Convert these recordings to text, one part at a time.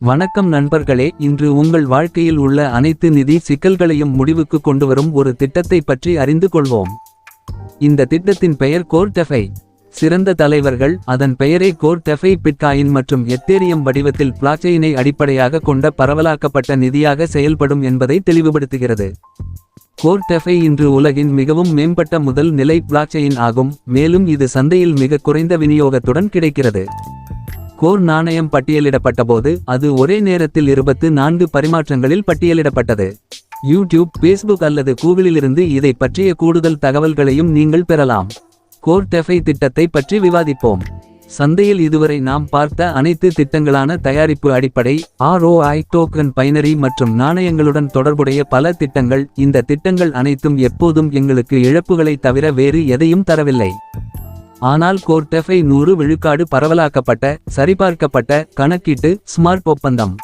வணக்கம் நண்பர்களே இன்று உங்கள் வாழ்க்கையில் உள்ள அனைத்து நிதி சிக்கல்களையும் முடிவுக்கு கொண்டுவரும் ஒரு திட்டத்தை பற்றி அறிந்து கொள்வோம். இந்த திட்டத்தின் பெயர் கோர் டெஃபை சிறந்த தலைவர்கள் அதன் பெயரே கோர் டெஃபை பிட்காயின் மற்றும் எத்தேரியம் வடிவத்தில் பிளாக்செயினை அடிப்படையாக கொண்ட பரவலாக்கப்பட்ட நிதியாக செயல்படும் என்பதை தெளிவுபடுத்துகிறது. கோர் டெஃபை இன்று உலகின் மிகவும் மேம்பட்ட முதல் நிலை பிளாக்செயின் ஆகும் மேலும் இது சந்தையில் மிக குறைந்த விநியோகத்துடன் கிடைக்கிறது. கோர் நாணயம் பட்டியலிடப்பட்டபோது அது ஒரே நேரத்தில் இருபத்து நான்கு பரிமாற்றங்களில் பட்டியலிடப்பட்டது. யூடியூப் ஃபேஸ்புக் அல்லது கூகுளிலிருந்து இதை பற்றிய கூடுதல் தகவல்களையும் நீங்கள் பெறலாம். கோர் டெஃபை திட்டத்தை பற்றி விவாதிப்போம். சந்தையில் இதுவரை நாம் பார்த்த அனைத்து திட்டங்களான தயாரிப்பு அடிப்படை ஆர்ஓஐ டோக்கன் பைனரி மற்றும் நாணயங்களுடன் தொடர்புடைய பல திட்டங்கள். இந்த திட்டங்கள் அனைத்தும் எப்போதும் எங்களுக்கு இழப்புகளை தவிர வேறு எதையும் தரவில்லை. ஆனால் கோர்டெஃபை நூறு விழுக்காடு பரவலாக்கப்பட்ட சரிபார்க்கப்பட்ட கணக்கீட்டு ஸ்மார்ட் ஒப்பந்தம்.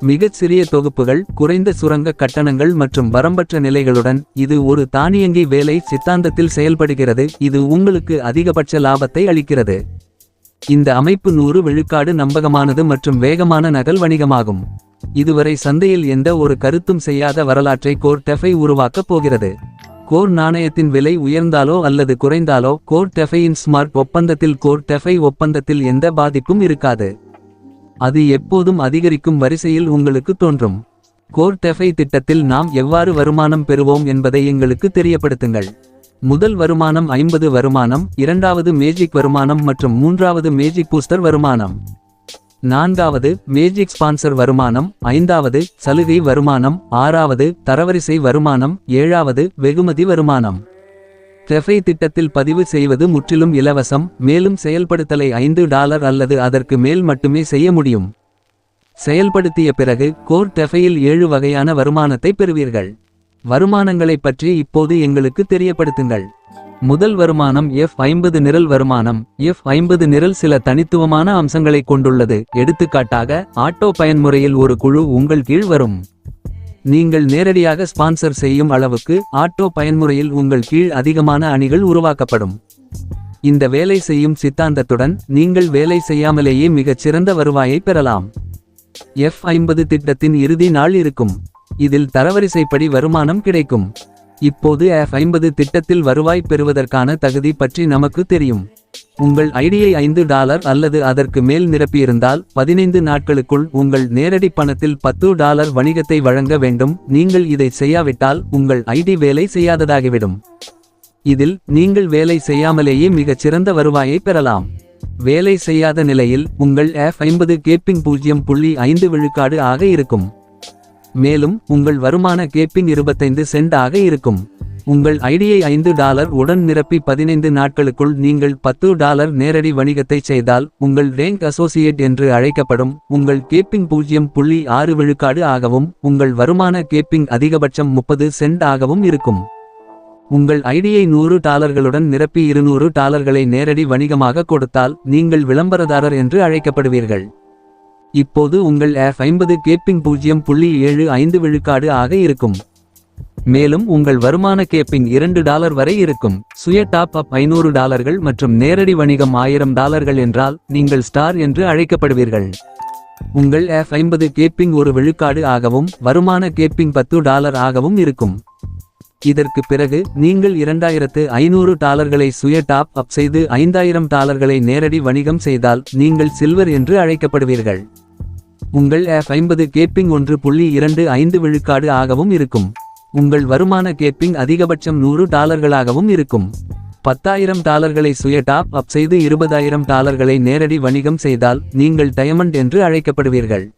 மிகச் சிறிய தொகுப்புகள் குறைந்த சுரங்க கட்டணங்கள் மற்றும் வரம்பற்ற நிலைகளுடன் இது ஒரு தானியங்கி வேலை சித்தாந்தத்தில் செயல்படுகிறது இது உங்களுக்கு அதிகபட்ச லாபத்தை அளிக்கிறது. இந்த அமைப்பு நூறு விழுக்காடு நம்பகமானது மற்றும் வேகமான நகல் வணிகமாகும். இதுவரை சந்தையில் எந்த ஒரு கருத்தும் செய்யாத வரலாற்றை கோர்டெஃபை உருவாக்கப் போகிறது. கோர் நாணயத்தின் விலை உயர்ந்தாலோ அல்லது குறைந்தாலோ கோர் டெஃபையின் ஸ்மார்ட் ஒப்பந்தத்தில் கோர் டெஃபை ஒப்பந்தத்தில் எந்த பாதிப்பும் இருக்காது. அது எப்போதும் அதிகரிக்கும் வரிசையில் உங்களுக்கு தோன்றும். கோர் டெஃபை திட்டத்தில் நாம் எவ்வாறு வருமானம் பெறுவோம் என்பதை எங்களுக்கு தெரியப்படுத்துங்கள். முதல் வருமானம் ஐம்பது வருமானம் இரண்டாவது மேஜிக் வருமானம் மற்றும் மூன்றாவது மேஜிக் பூஸ்டர் வருமானம். நான்காவது மேஜிக் ஸ்பான்சர் வருமானம். ஐந்தாவது சலுகை வருமானம். ஆறாவது தரவரிசை வருமானம். ஏழாவது வெகுமதி வருமானம். டெஃபை திட்டத்தில் பதிவு செய்வது முற்றிலும் இலவசம். மேலும் செயல்படுத்தலை ஐந்து டாலர் அல்லது அதற்கு மேல் மட்டுமே செய்ய முடியும். செயல்படுத்திய பிறகு கோர் டெஃபையில் ஏழு வகையான வருமானத்தை பெறுவீர்கள். வருமானங்களைப் பற்றி இப்போது எங்களுக்கு தெரியப்படுத்துங்கள். முதல் வருமானம் எஃப் ஐம்பது நிரல் வருமானம். எஃப் ஐம்பது நிரல் சில தனித்துவமான அம்சங்களைக் கொண்டுள்ளது. எடுத்துக்காட்டாக ஆட்டோ பயன்முறையில் ஒரு குழு உங்கள் கீழ் வரும். நீங்கள் நேரடியாக ஸ்பான்சர் செய்யும் அளவுக்கு ஆட்டோ பயன்முறையில் உங்கள் கீழ் அதிகமான அணிகள் உருவாக்கப்படும். இந்த வேலை செய்யும் சித்தாந்தத்துடன் நீங்கள் வேலை செய்யாமலேயே மிகச் சிறந்த வருவாயை பெறலாம். எஃப் ஐம்பது திட்டத்தின் இறுதி நாள் இருக்கும். இதில் தரவரிசைப்படி வருமானம் கிடைக்கும். இப்போது எஃப் ஐம்பது திட்டத்தில் வருவாய் பெறுவதற்கான தகுதி பற்றி நமக்கு தெரியும். உங்கள் ஐடியை ஐந்து டாலர் அல்லது அதற்கு மேல் நிரப்பியிருந்தால் பதினைந்து நாட்களுக்குள் உங்கள் நேரடி பணத்தில் பத்து டாலர் வணிகத்தை வழங்க வேண்டும். நீங்கள் இதை செய்யாவிட்டால் உங்கள் ஐடி வேலை செய்யாததாகிவிடும். இதில் நீங்கள் வேலை செய்யாமலேயே மிகச் சிறந்த வருவாயை பெறலாம். வேலை செய்யாத நிலையில் உங்கள் எஃப் ஐம்பது கேப்பிங் பூஜ்ஜியம் புள்ளி ஐந்து விழுக்காடு ஆக இருக்கும். மேலும் உங்கள் வருமான கேப்பிங் இருபத்தைந்து சென்ட் ஆக இருக்கும். உங்கள் ஐடியை ஐந்து டாலர் உடன் நிரப்பி பதினைந்து நாட்களுக்குள் நீங்கள் பத்து டாலர் நேரடி வணிகத்தை செய்தால் உங்கள் ரேங்க் அசோசியேட் என்று அழைக்கப்படும் உங்கள் கேப்பிங் பூஜ்ஜியம் புள்ளி ஆறு விழுக்காடு ஆகவும் உங்கள் வருமான கேப்பிங் அதிகபட்சம் முப்பது சென்ட் ஆகவும் இருக்கும். உங்கள் ஐடியை நூறு டாலர்களுடன் நிரப்பி இருநூறு டாலர்களை நேரடி வணிகமாக கொடுத்தால் நீங்கள் விளம்பரதாரர் என்று அழைக்கப்படுவீர்கள். இப்போது உங்கள் எஃப் ஐம்பது கேப்பிங் பூஜ்ஜியம் புள்ளி ஏழு ஐந்து விழுக்காடு ஆக இருக்கும். மேலும் உங்கள் வருமான கேப்பிங் இரண்டு டாலர் வரை இருக்கும். சுய டாப் அப் ஐநூறு டாலர்கள் மற்றும் நேரடி வணிகம் ஆயிரம் டாலர்கள் என்றால் நீங்கள் ஸ்டார் என்று அழைக்கப்படுவீர்கள். உங்கள் எஃப் ஐம்பது கேப்பிங் ஒரு விழுக்காடு ஆகவும் வருமான கேப்பிங் பத்து டாலர் ஆகவும் இருக்கும். இதற்கு பிறகு நீங்கள் இரண்டாயிரத்து ஐநூறு டாலர்களை சுய டாப் அப் செய்து ஐந்தாயிரம் டாலர்களை நேரடி வணிகம் செய்தால் நீங்கள் சில்வர் என்று அழைக்கப்படுவீர்கள். உங்கள் எஃப் ஐம்பது கேப்பிங் ஒன்று புள்ளி இரண்டு ஐந்து விழுக்காடு ஆகவும் இருக்கும். உங்கள் வருமான கேப்பிங் அதிகபட்சம் நூறு டாலர்களாகவும் இருக்கும். பத்தாயிரம் டாலர்களை சுய டாப் அப் செய்து இருபதாயிரம் டாலர்களை நேரடி வணிகம் செய்தால் நீங்கள் டயமண்ட் என்று அழைக்கப்படுவீர்கள்.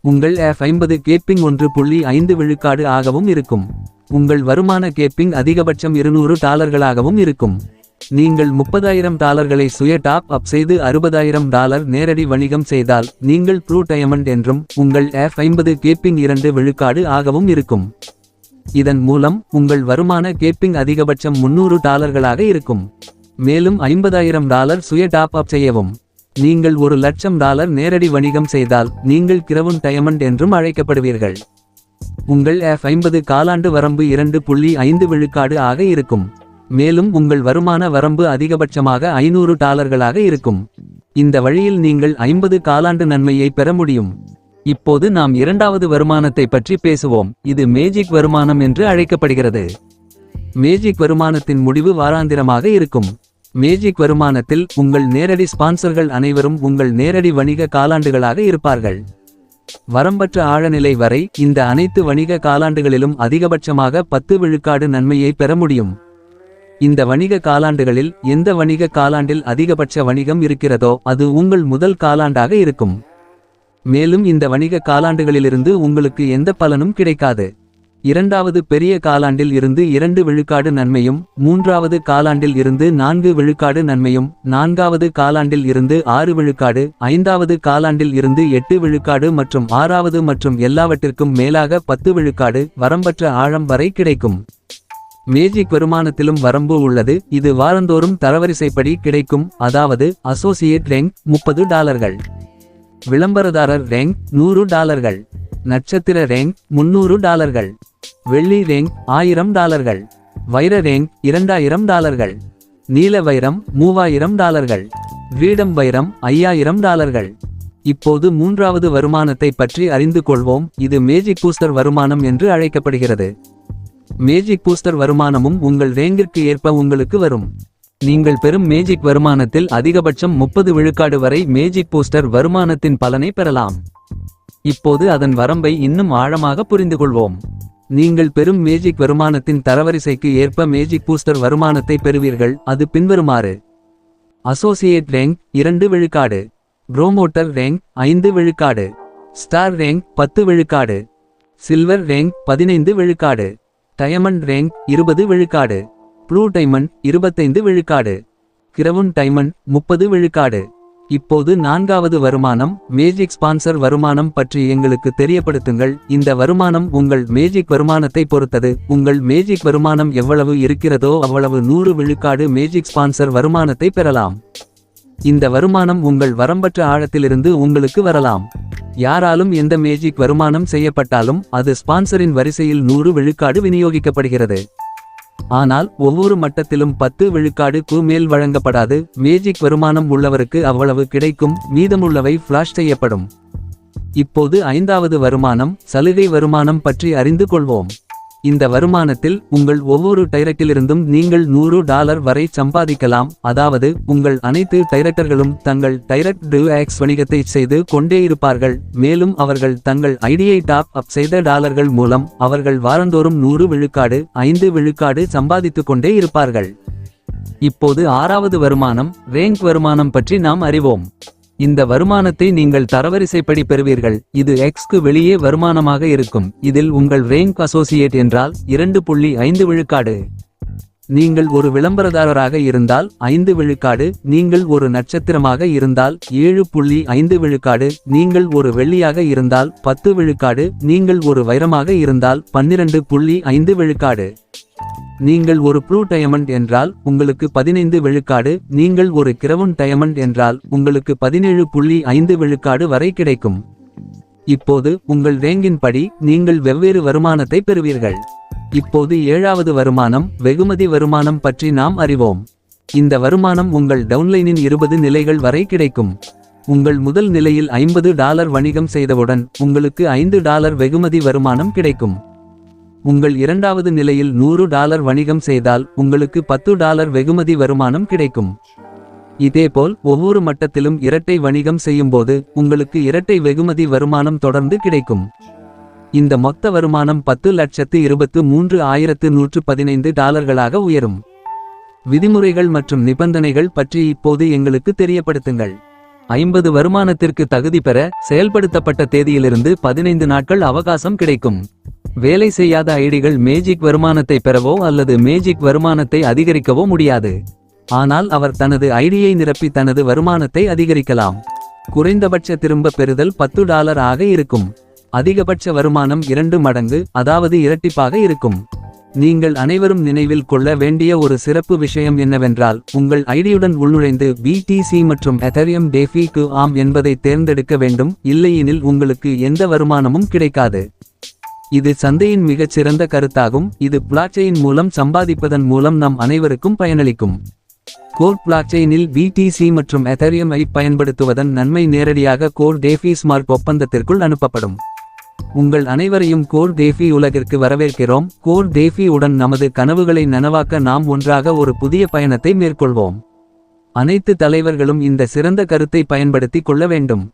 உங்கள் எஃப் ஐம்பது கேப்பிங் ஒன்று புள்ளி ஐந்து விழுக்காடு ஆகவும் இருக்கும். உங்கள் வருமான கேப்பிங் அதிகபட்சம் இருநூறு டாலர்களாகவும் இருக்கும். நீங்கள் முப்பதாயிரம் டாலர்களை சுய டாப் அப் செய்து அறுபதாயிரம் டாலர் நேரடி வணிகம் செய்தால் நீங்கள் ப்ரூ டயமண்ட் என்றும் உங்கள் எஃப் ஐம்பது கேப்பிங் இரண்டு விழுக்காடு ஆகவும் இருக்கும். இதன் மூலம் உங்கள் வருமான கேப்பிங் அதிகபட்சம் முன்னூறு டாலர்களாக இருக்கும். மேலும் ஐம்பதாயிரம் டாலர் சுய டாப் அப் செய்யவும். நீங்கள் ஒரு லட்சம் டாலர் நேரடி வணிகம் செய்தால் நீங்கள் கிரவுன் டயமண்ட் என்றும் அழைக்கப்படுவீர்கள். உங்கள் எஃப் ஐம்பது காலாண்டு வரம்பு இரண்டு புள்ளி ஐந்து விழுக்காடு ஆக இருக்கும். மேலும் உங்கள் வருமான வரம்பு அதிகபட்சமாக ஐநூறு டாலர்களாக இருக்கும். இந்த வழியில் நீங்கள் ஐம்பது காலாண்டு நன்மையை பெற முடியும். இப்போது நாம் இரண்டாவது வருமானத்தை பற்றி பேசுவோம். இது மேஜிக் வருமானம் என்று அழைக்கப்படுகிறது. மேஜிக் வருமானத்தின் முடிவு வாராந்திரமாக இருக்கும். மேஜிக் வருமானத்தில் உங்கள் நேரடி ஸ்பான்சர்கள் அனைவரும் உங்கள் நேரடி வணிக காலாண்டுகளாக இருப்பார்கள். வரம்பற்ற ஆழநிலை வரை இந்த அனைத்து வணிக காலாண்டுகளிலும் அதிகபட்சமாக பத்து விழுக்காடு நன்மையை பெற முடியும். இந்த வணிக காலாண்டுகளில் எந்த வணிக காலாண்டில் அதிகபட்ச வணிகம் இருக்கிறதோ அது உங்கள் முதல் காலாண்டாக இருக்கும். மேலும் இந்த வணிக காலாண்டுகளிலிருந்து உங்களுக்கு எந்த பலனும் கிடைக்காது. இரண்டாவது பெரிய காலாண்டில் இருந்து இரண்டு விழுக்காடு நன்மையும் மூன்றாவது காலாண்டில் இருந்து நான்கு விழுக்காடு நன்மையும் நான்காவது காலாண்டில் இருந்து ஆறு விழுக்காடு ஐந்தாவது காலாண்டில் இருந்து எட்டு விழுக்காடு மற்றும் ஆறாவது மற்றும் எல்லாவற்றிற்கும் மேலாக பத்து விழுக்காடு வரம்பற்ற ஆழம் வரை கிடைக்கும். மேஜிக் வருமானத்திலும் வரம்பு உள்ளது. இது வாரந்தோறும் தரவரிசைப்படி கிடைக்கும். அதாவது அசோசியேட் ரேங்க் முப்பது டாலர்கள். விளம்பரதாரர் ரேங்க் நூறு டாலர்கள். நட்சத்திர ரேங்க் முன்னூறு டாலர்கள். வெள்ளி ரேங்க் ஆயிரம் டாலர்கள். வைர ரேங்க் இரண்டாயிரம் டாலர்கள். நீல வைரம் மூவாயிரம் டாலர்கள். கிரீடம் வைரம் ஐயாயிரம் டாலர்கள். இப்போது மூன்றாவது வருமானத்தை பற்றி அறிந்து கொள்வோம். இது மேஜிக் பூஸ்டர் வருமானம் என்று அழைக்கப்படுகிறது. மேஜிக் பூஸ்டர் வருமானமும் உங்கள் ரேங்கிற்கு ஏற்ப உங்களுக்கு வரும். நீங்கள் பெறும் மேஜிக் வருமானத்தில் அதிகபட்சம் முப்பது விழுக்காடு வரை மேஜிக் பூஸ்டர் வருமானத்தின் பலனை பெறலாம். இப்போது அதன் வரம்பை இன்னும் ஆழமாக புரிந்துகொள்வோம். நீங்கள் பெறும் மேஜிக் வருமானத்தின் தரவரிசைக்கு ஏற்ப மேஜிக் பூஸ்டர் வருமானத்தை பெறுவீர்கள் அது பின்வருமாறு. அசோசியேட் ரேங்க் இரண்டு விழுக்காடு. ப்ரோமோட்டர் ரேங்க் ஐந்து விழுக்காடு. ஸ்டார் ரேங்க் பத்து விழுக்காடு. சில்வர் ரேங்க் பதினைந்து விழுக்காடு. டயமண்ட் ரேங்க் இருபது விழுக்காடு. ப்ளூ டைமண்ட் இருபத்தைந்து விழுக்காடு. கிரவுன் டைமண்ட் முப்பது விழுக்காடு. இப்போது நான்காவது வருமானம் மேஜிக் ஸ்பான்சர் வருமானம் பற்றி எங்களுக்கு தெரியப்படுத்துங்கள். இந்த வருமானம் உங்கள் மேஜிக் வருமானத்தை பொறுத்தது. உங்கள் மேஜிக் வருமானம் எவ்வளவு இருக்கிறதோ அவ்வளவு நூறு விழுக்காடு மேஜிக் ஸ்பான்சர் வருமானத்தை பெறலாம். இந்த வருமானம் உங்கள் வரம்பற்ற ஆழத்திலிருந்து உங்களுக்கு வரலாம். யாராலும் எந்த மேஜிக் வருமானம் செய்யப்பட்டாலும் அது ஸ்பான்சரின் வரிசையில் நூறு விழுக்காடு விநியோகிக்கப்படுகிறது. ஆனால் ஒவ்வொரு மட்டத்திலும் பத்து விழுக்காடுக்கு மேல் வழங்கப்படாது. மேஜிக் வருமானம் உள்ளவருக்கு அவ்வளவு கிடைக்கும். மீதமுள்ளவை ஃப்ளாஷ் செய்யப்படும். இப்போது ஐந்தாவது வருமானம் சலுகை வருமானம் பற்றி அறிந்து கொள்வோம். இந்த வருமானத்தில் உங்கள் ஒவ்வொரு டைரக்டிலிருந்தும் நீங்கள் நூறு டாலர் வரை சம்பாதிக்கலாம். அதாவது உங்கள் அனைத்து டைரக்டர்களும் தங்கள் டைரக்ட் டிவ் ஆக்ஸ் வணிகத்தை செய்து கொண்டே இருப்பார்கள். மேலும் அவர்கள் தங்கள் ஐடியை டாப் அப் செய்த டாலர்கள் மூலம் அவர்கள் வாரந்தோறும் நூறு விழுக்காடு ஐந்து விழுக்காடு சம்பாதித்துக் கொண்டே இருப்பார்கள். இப்போது ஆறாவது வருமானம் ரேங்க் வருமானம் பற்றி நாம் அறிவோம். இந்த வருமானத்தை நீங்கள் தரவரிசைப்படி பெறுவீர்கள். இது எக்ஸ்க்கு வெளியே வருமானமாக இருக்கும். இதில் உங்கள் ரேங்க் அசோசியேட் என்றால் இரண்டு புள்ளி ஐந்து விழுக்காடு. நீங்கள் ஒரு விளம்பரதாரராக இருந்தால் ஐந்து விழுக்காடு. நீங்கள் ஒரு நட்சத்திரமாக இருந்தால் ஏழு புள்ளி ஐந்து விழுக்காடு. நீங்கள் ஒரு வெள்ளியாக இருந்தால் பத்து விழுக்காடு. நீங்கள் ஒரு வைரமாக இருந்தால் பன்னிரண்டு புள்ளி ஐந்து விழுக்காடு. நீங்கள் ஒரு ப்ளூ டயமண்ட் என்றால் உங்களுக்கு பதினைந்து விழுக்காடு நீங்கள் ஒரு கிரவுன் டயமண்ட் என்றால் உங்களுக்கு பதினேழு புள்ளி ஐந்து விழுக்காடு வரை கிடைக்கும். இப்போது உங்கள் ரேங்கின் படி நீங்கள் வெவ்வேறு வருமானத்தை பெறுவீர்கள். இப்போது ஏழாவது வருமானம் வெகுமதி வருமானம் பற்றி நாம் அறிவோம். இந்த வருமானம் உங்கள் டவுன்லைனின் இருபது நிலைகள் வரை கிடைக்கும். உங்கள் முதல் நிலையில் ஐம்பது டாலர் வணிகம் செய்தவுடன் உங்களுக்கு ஐந்து டாலர் வெகுமதி வருமானம் கிடைக்கும். உங்கள் இரண்டாவது நிலையில் நூறு டாலர் வணிகம் செய்தால் உங்களுக்கு பத்து டாலர் வெகுமதி வருமானம் கிடைக்கும். இதேபோல் ஒவ்வொரு மட்டத்திலும் இரட்டை வணிகம் செய்யும்போது உங்களுக்கு இரட்டை வெகுமதி வருமானம் தொடர்ந்து கிடைக்கும். இந்த மொத்த வருமானம் பத்து லட்சத்து இருபத்து மூன்று ஆயிரத்து நூற்று பதினைந்து டாலர்களாக உயரும். விதிமுறைகள் மற்றும் நிபந்தனைகள் பற்றி இப்போது எங்களுக்கு தெரியப்படுத்துங்கள். ஐம்பது வருமானத்திற்கு தகுதி பெற செயல்படுத்தப்பட்ட தேதியிலிருந்து பதினைந்து நாட்கள் அவகாசம் கிடைக்கும். வேலை செய்யாத ஐடிகள் மேஜிக் வருமானத்தை பெறவோ அல்லது மேஜிக் வருமானத்தை அதிகரிக்கவோ முடியாது. ஆனால் அவர் தனது ஐடியை நிரப்பி தனது வருமானத்தை அதிகரிக்கலாம். குறைந்தபட்ச திரும்ப பெறுதல் பத்து டாலர் ஆக இருக்கும். அதிகபட்ச வருமானம் இரண்டு மடங்கு அதாவது இரட்டிப்பாக இருக்கும். நீங்கள் அனைவரும் நினைவில் கொள்ள வேண்டிய ஒரு சிறப்பு விஷயம் என்னவென்றால் உங்கள் ஐடியுடன் உள்நுழைந்து பிடிசி மற்றும் எதரியம் டேஃபிக்கு ஆம் என்பதை தேர்ந்தெடுக்க வேண்டும். இல்லையெனில் உங்களுக்கு எந்த வருமானமும் கிடைக்காது. இது சந்தையின் மிகச் சிறந்த கருத்தாகும். இது பிளாட்செயின் மூலம் சம்பாதிப்பதன் மூலம் நம் அனைவருக்கும் பயனளிக்கும். கோர் பிளாக்செயினில் பிடிசி மற்றும் எதரியம் ஐ பயன்படுத்துவதன் நன்மை நேரடியாக கோர் டேஃபி ஸ்மார்ட் ஒப்பந்தத்திற்குள் அனுப்பப்படும். உங்கள் அனைவரையும் கோர் தேஃபி உலகிற்கு வரவேற்கிறோம். கோர் தேஃபி உடன் நமது கனவுகளை நனவாக்க நாம் ஒன்றாக ஒரு புதிய பயணத்தை மேற்கொள்வோம். அனைத்து தலைவர்களும் இந்த சிறந்த கருத்தை பயன்படுத்திக் கொள்ள வேண்டும்.